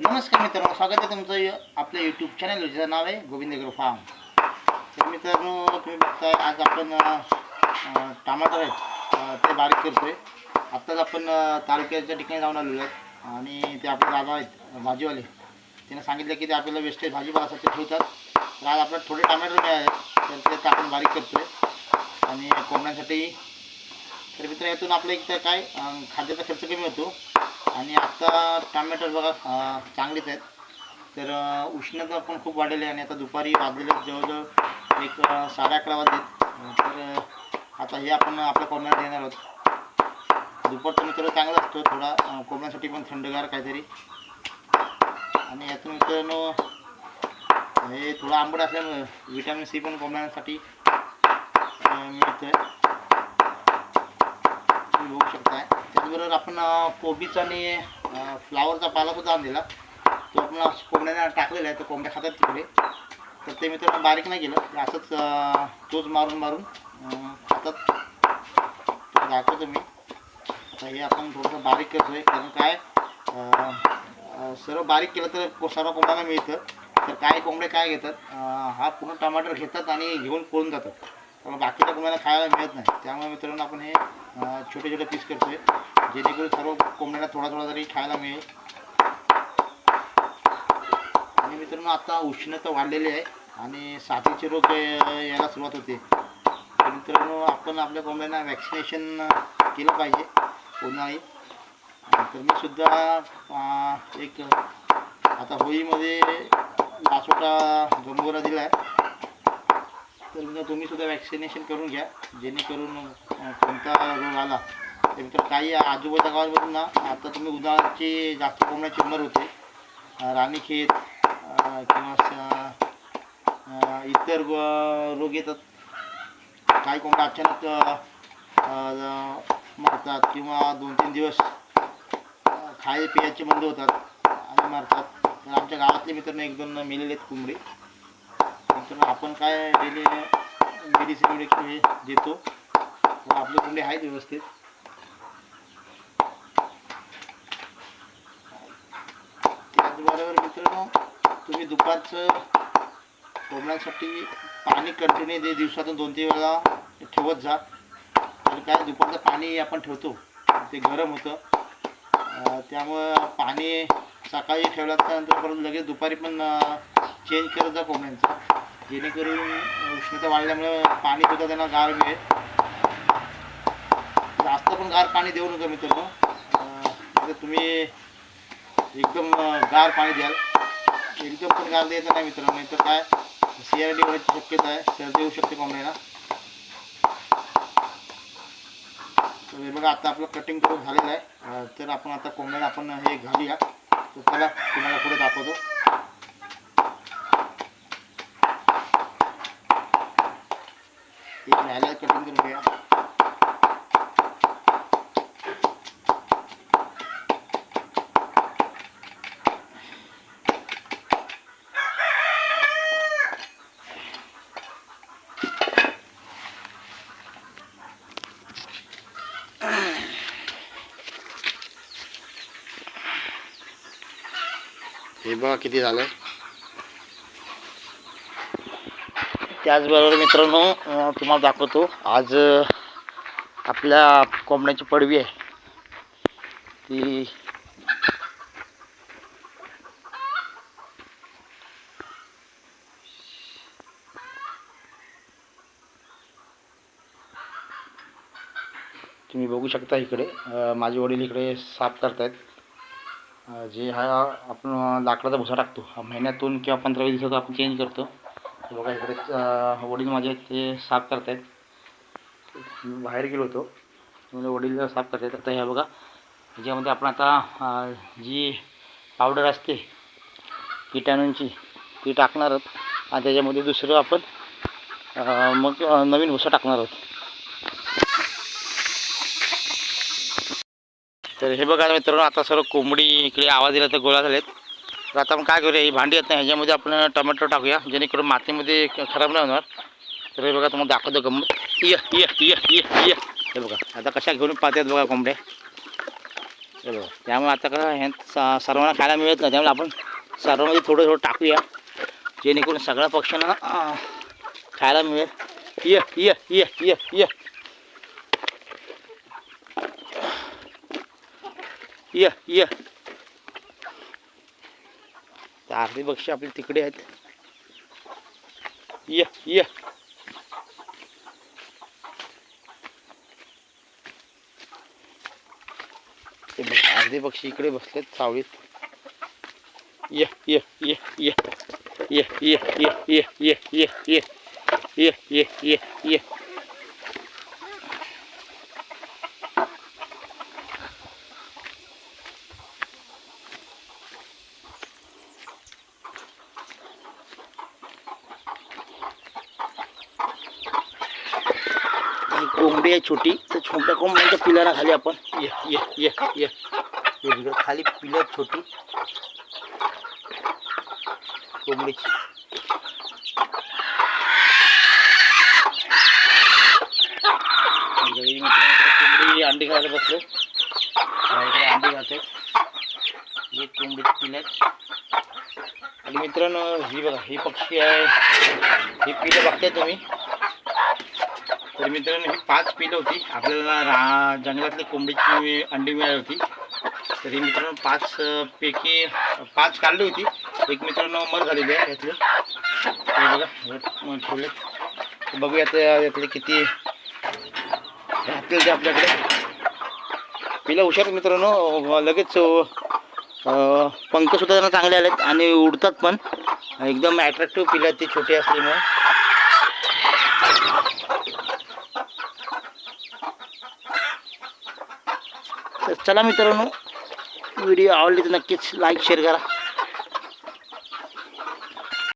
नमस्कार मित्रांनो स्वागत आहे तुमचं आपल्या यूट्यूब चॅनल ज्याचं नाव आहे गोविंद फार्म तर मित्रांनो तुम्ही बघताय आज आपण टमाटर आहेत ते बारीक करतोय. आत्ताच आपण तालुक्याच्या ठिकाणी जाऊन आलेलो आहेत आणि ते आपले दादा आहेत भाजीवाले. त्यांना सांगितलं की ते आपल्याला वेस्टेज भाजीपाल्यासाठी ठेवतात. तर आज आपल्याला थोडे टमाटर मिळाले तर ते आपण बारीक करतोय. आणि कोंबड्यांसाठी. तर मित्र यातून आपलं एक तर काय खाद्याचा खर्च कमी होतो. आणि आता टमॅटो बघा चांगलेच आहेत. तर उष्णता पण खूप वाढलेली आहे आणि आता दुपारी वाजलेले आहेत जवळजवळ एक साडे अकरा वाजलेत तर आता हे आपण आपल्या कोंबड्याला देणार आहोत. दुपारचा मित्र चांगला असतो थोडा कोंबड्यासाठी पण थंडगार काहीतरी. आणि यातून मित्रांनो हे थोडं आंबट असल्यामुळे विटॅमिन सी पण कोंबड्यांसाठी मिळतं तुम्ही बघू शकताय. त्याचबरोबर आपण कोबीचा आणि फ्लावरचा पालक सुद्धा आणलेला. तो आपण कोंबड्याने टाकलेला आहे तर कोंबड्या खातात तिकडे. तर ते मित्रांनो बारीक नाही केलं असंच चोच मारून मारून खातात. दाखवतो मी. आता हे आपण थोडंसं बारीक करतो आहे कारण काय सर्व बारीक केलं तर सर्व कोंबड्यांना मिळतं. तर काही कोंबडे काय घेतात हा पूर्ण टमाटर घेतात आणि घेऊन पळून जातात. त्यामुळे बाकीच्या कोंबड्याला खायला मिळत नाही. त्यामुळे मित्रांनो आपण हे छोटे छोटे पीस करतोय. जेणेकरून सर्व कोंबड्यांना थोडा थोडा तरी खायला मिळेल. आणि मित्रांनो आता उष्णता वाढलेली आहे आणि साथीचे रोग यायला सुरुवात होते. मित्रांनो आपण आपल्या कोंबड्यांना वॅक्सिनेशन केलं पाहिजे उन्हाळी. तर मी सुद्धा एक आता होळीमध्ये लासोटा गंगोरा दिला आहे तर मित्र तुम्ही सुद्धा वॅक्सिनेशन करून घ्या. जेणेकरून कोणता रोग आला. तर मित्र काही आजूबाजूच्या गावांमधून ना आता तुम्ही उन्हाळ्याचे जास्त कोंबड्याची उमर होते. राणीखेत किंवा इतर रोग येतात. काही कोंबड्या अचानक मारतात मरतात किंवा दोन तीन दिवस खाय पियाचे बंद होतात आणि मरतात. तर आमच्या गावातले मित्रांनो एक दोन मेलेले आहेत कोंबडी. तर आपण काय डेली मेडिसिन हे देतो. आपले कुंडे आहेत व्यवस्थित. त्याचबरोबर मित्रांनो तुम्ही दुपारचं कोंबड्यांसाठी पाणी कंटिन्यू दे दिवसातून दोन तीन वेळा ठेवत जा. तर काय दुपारचं पाणी आपण ठेवतो. ते गरम होतं. त्यामुळं पाणी सकाळी ठेवल्यानंतर परत लगेच दुपारी पण चेंज करत जा कोंबड्यांचं. जेणेकरून उष्णता वाढल्यामुळे पाणी सुद्धा त्यांना गार मिळेल. जास्त पण गार पाणी देऊ नका मित्रांनो. तुम्ही एकदम गार पाणी द्याल. एकदम पण गार द्यायचं नाही मित्रांनो. नाही तर काय? सी आर डी शक्यता आहे. सर्दी होऊ शकते कोंबड्याला. तर हे बघा आता आपलं कटिंग करून झालेलं आहे. तर आपण आता कोंबड्याला आपण हे घालूया. तर त्याला तुम्हाला पुढे दाखवतो. एक राहिलं कटिंग करून घ्या हे बघा किती झालं त्याचबरोबर मित्रांनो तुम्हाला दाखवतो. आज आपल्या कोंबड्याची पडवी आहे. ती तुम्ही बघू शकता इकडे. माझे वडील इकडे साफ करतायत. जे हा आपण लाकडाचा भुसा टाकतो. हा महिन्यातून किंवा पंधरा वीस दिवसात आपण चेंज करतो. बघा इकडे वडील माझे ते साफ करतायत. बाहेर गेलो होतो. म्हणजे वडील साफ करतायत. आता ह्या बघा ह्याच्यामध्ये आपण आता जी पावडर असते किटाणूंची ती टाकणार आहोत. आणि त्याच्यामध्ये दुसरं आपण मग नवीन भुसा टाकणार आहोत. तर हे बघा मित्रांनो आता सर्व कोंबडी इकडे आवाज दिला तर गोळा झालेत. तर आता आपण काय करूया ही भांडी आहेत ना ह्याच्यामध्ये आपण टमॅटो टाकूया जेणेकरून मातीमध्ये खराब नाही होणार. तर हे बघा तुम्हाला दाखवतो गंमत ये ये ये ये ये. हे बघा आता कशा घेऊन पाहतात बघा कोंबड्या. बघा त्यामुळे आता का ह्या स- सर्वांना खायला मिळत नाही त्यामुळे आपण सर्वांमध्ये थोडं थोडं टाकूया. जेणेकरून सगळ्या पक्ष्यांना खायला मिळेल. ये ये ये ये ये. ये ये. अर्धी पक्षी आपली तिकडे आहेत ये ये ते अर्धे पक्षी इकडे बसलेत सावळीत ये ये ये ये ये ये ये ये ये ये ये ये ये ये ही छोटी तर छोट्या कोंबड्यांच्या पिलाला खाली आपण. ये ये ये ये. खाली पिलं छोटी. कोंबडीची. कोंबडी अंडी बसलो. इकडे अंडी घालते ही पक्षी ही पिलं बघताय तुम्ही. तर मित्रांनो ही पाच पिलं होती. आपल्याला रा जंगलातली कोंबडीची अंडी मिळाली होती. तर ही मित्रांनो पाच पैकी पाच काढली होती. एक मित्रांनो मर झालेली आहे यातले. बघा ठेवले. बघूया आता यातले किती राहतील ते आपल्याकडे. पिला हुशार मित्रांनो. लगेच पंखसुद्धा त्यांना चांगले आलेत आणि उडतात पण. एकदम ॲट्रॅक्टिव्ह पिलं ती ते छोटे असल्यामुळे तर चला मित्रांनो व्हिडिओ आवडली तर नक्कीच लाईक शेअर करा.